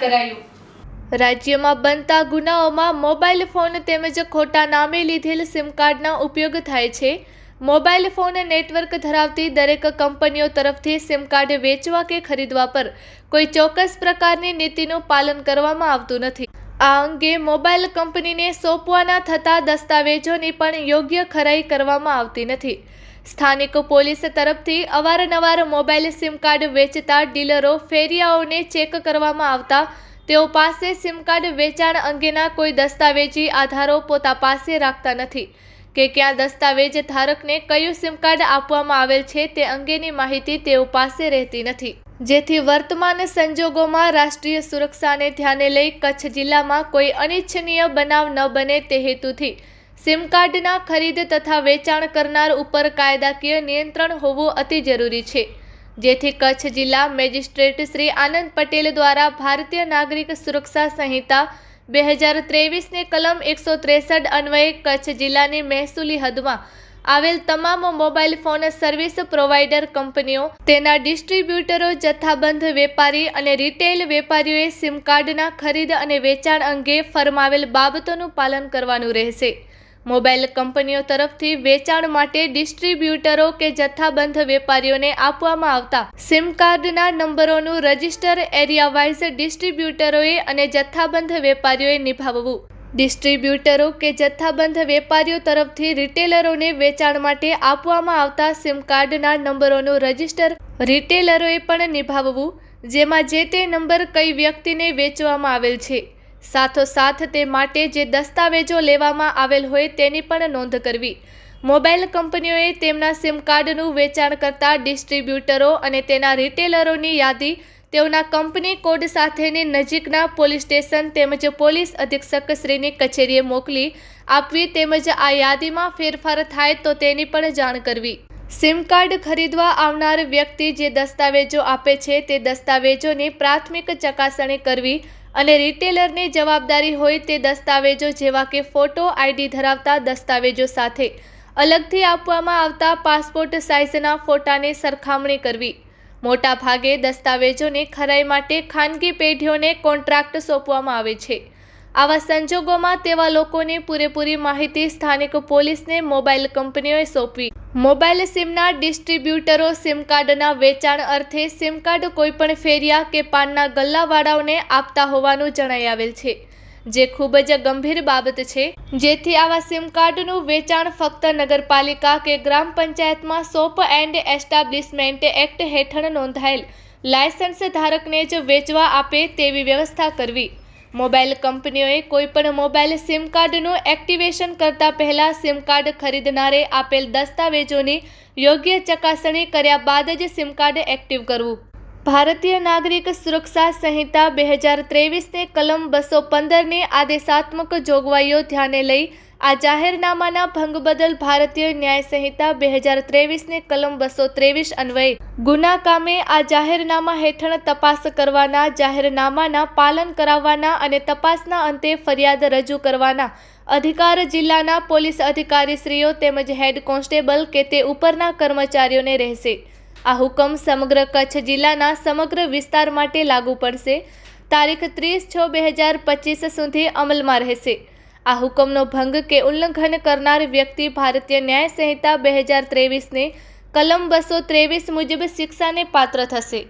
કરાયું. રાજ્યમાં બનતા ગુનાઓમાં મોબાઈલ ફોન તેમજ ખોટા નામે લીધેલ સિમ કાર્ડના ઉપયોગ થાય છે. મોબાઈલ ફોન નેટવર્ક ધરાવતી દરેક કંપનીઓ તરફથી સિમ કાર્ડ વેચવા કે ખરીદવા પર કોઈ ચોક્કસ પ્રકારની નીતિનું પાલન કરવામાં આવતું નથી. આ અંગે મોબાઈલ કંપનીને સોંપવાના થતા દસ્તાવેજોની પણ યોગ્ય ખરાઈ કરવામાં આવતી નથી. સ્થાનિક પોલીસ તરફથી અવારનવાર મોબાઈલ સિમ કાર્ડ વેચતા ડીલરો ફેરિયાઓને ચેક કરવામાં આવતા તેઓ પાસે સિમ કાર્ડ વેચાણ અંગેના કોઈ દસ્તાવેજી આધારો પોતા પાસે રાખતા નથી. કે ક્યાં દસ્તાવેજ ધારકને કયું સિમ કાર્ડ આપવામાં આવેલ છે તે અંગેની માહિતી તેઓ પાસે રહેતી નથી. જેથી વર્તમાન સંજોગોમાં રાષ્ટ્રીય સુરક્ષાને ધ્યાને લઈ કચ્છ જિલ્લામાં કોઈ અનિચ્છનીય બનાવ ન બને તે હેતુથી સિમ કાર્ડના ખરીદ તથા વેચાણ કરનાર ઉપર કાયદાકીય નિયંત્રણ હોવું અતિ જરૂરી છે. જેથી કચ્છ જિલ્લા મેજિસ્ટ્રેટ શ્રી આનંદ પટેલ દ્વારા ભારતીય નાગરિક સુરક્ષા સંહિતા બે હજાર ત્રેવીસની કલમ એકસો ત્રેસઠ અન્વયે કચ્છ જિલ્લાની મહેસૂલી હદમાં આવેલ તમામ મોબાઈલ ફોન સર્વિસ પ્રોવાઈડર કંપનીઓ, તેના ડિસ્ટ્રીબ્યુટરો, જથ્થાબંધ વેપારી અને રિટેલ વેપારીઓએ સિમ કાર્ડના ખરીદ અને વેચાણ અંગે ફરમાવેલ બાબતોનું પાલન કરવાનું રહેશે. મોબાઈલ કંપનીઓ તરફથી વેચાણ માટે ડિસ્ટ્રીબ્યુટરો કે જથ્થાબંધ વેપારીઓને આપવામાં આવતા સિમ કાર્ડના નંબરોનું રજિસ્ટર એરિયા વાઇઝ ડિસ્ટ્રીબ્યુટરોએ અને જથ્થાબંધ વેપારીઓએ નિભાવવું. ડિસ્ટ્રીબ્યુટરો કે જથ્થાબંધ વેપારીઓ તરફથી રિટેલરોને વેચાણ માટે આપવામાં આવતા સિમ કાર્ડના નંબરોનું રજિસ્ટર રિટેલરોએ પણ નિભાવવું, જેમાં જે તે નંબર કઈ વ્યક્તિને વેચવામાં આવેલ છે. સાથોસાથ, તે માટે જે દસ્તાવેજો લેવામાં આવેલ હોય તેની પણ નોંધ કરવી. મોબાઈલ કંપનીઓએ તેમના સિમ કાર્ડનું વેચાણ કરતા ડિસ્ટ્રીબ્યુટરો અને તેના રિટેલરોની યાદી તેઓના કંપની કોડ સાથેની નજીકના પોલીસ સ્ટેશન તેમજ પોલીસ અધિક્ષકશ્રીની કચેરીએ મોકલી આપવી તેમજ આ યાદીમાં ફેરફાર થાય તો તેની પણ જાણ કરવી. સિમ કાર્ડ ખરીદવા આવનાર વ્યક્તિ જે દસ્તાવેજો આપે છે તે દસ્તાવેજોની પ્રાથમિક ચકાસણી કરવી અને રિટેલરની જવાબદારી હોય તે દસ્તાવેજો જેવા કે ફોટો, આઈડી ધરાવતા દસ્તાવેજો સાથે અલગથી આપવામાં આવતા પાસપોર્ટ સાઇઝના ફોટાની સરખામણી કરવી. મોટા ભાગે દસ્તાવેજોની ખરાઈ માટે ખાનગી પેઢીઓને કોન્ટ્રાક્ટ સોંપવામાં આવે છે. આવા સંજોગોમાં તેવા લોકોની પૂરેપૂરી માહિતી સ્થાનિક પોલીસને મોબાઈલ કંપનીઓએ સોંપવી. મોબાઈલ સિમના ડિસ્ટ્રીબ્યુટરો સિમ કાર્ડના વેચાણ અર્થે સિમ કાર્ડ કોઈપણ ફેરિયા કે પાનના ગલ્લાવાળાઓને આપતા હોવાનું જણાઈ આવેલ છે. જે ખૂબ જ ગંભીર બાબત છે. જેથી આવા સિમ કાર્ડનું વેચાણ ફક્ત નગરપાલિકા કે ગ્રામ પંચાયતમાં સોપ એન્ડ એસ્ટાબ્લિશમેન્ટ એક્ટ હેઠળ નોંધાયેલ. લાયસન્સ ધારકને જ વેચવા આપે તેવી વ્યવસ્થા કરવી. મોબાઈલ કંપનીઓએ કોઈપણ મોબાઈલ સિમ કાર્ડનું એક્ટિવેશન કરતા પહેલા સિમ કાર્ડ ખરીદનારે આપેલ દસ્તાવેજોની યોગ્ય ચકાસણી કર્યા બાદ જ સિમ કાર્ડ એક્ટિવ કરવું. ભારતીય નાગરિક સુરક્ષા સંહિતા બે હજાર ત્રેવીસને કલમ બસો પંદરની આદેશાત્મક જોગવાઈઓ ધ્યાને લઈ આ જાહેરનામાના ભંગ બદલ ભારતીય ન્યાય સંહિતા બે હજાર ત્રેવીસને કલમ બસો ત્રેવીસ અન્વયે ગુના કામે આ જાહેરનામા હેઠળ તપાસ કરવાના, જાહેરનામાના પાલન કરાવવાના અને તપાસના અંતે ફરિયાદ રજૂ કરવાના અધિકાર જિલ્લાના પોલીસ અધિકારીશ્રીઓ તેમજ હેડ કોન્સ્ટેબલ કે તે ઉપરના કર્મચારીઓને રહેશે. આ હુકમ સમગ્ર કચ્છ જિલ્લાના સમગ્ર વિસ્તાર માટે લાગુ પડશે. તારીખ ત્રીસ છ બે હજાર પચીસ સુધી અમલમાં રહેશે. આ હુકમનો ભંગ કે ઉલ્લંઘન કરનાર વ્યક્તિ ભારતીય ન્યાય સંહિતા બે હજાર ત્રેવીસને કલમ બસો ત્રેવીસ મુજબ શિક્ષાને પાત્ર થશે.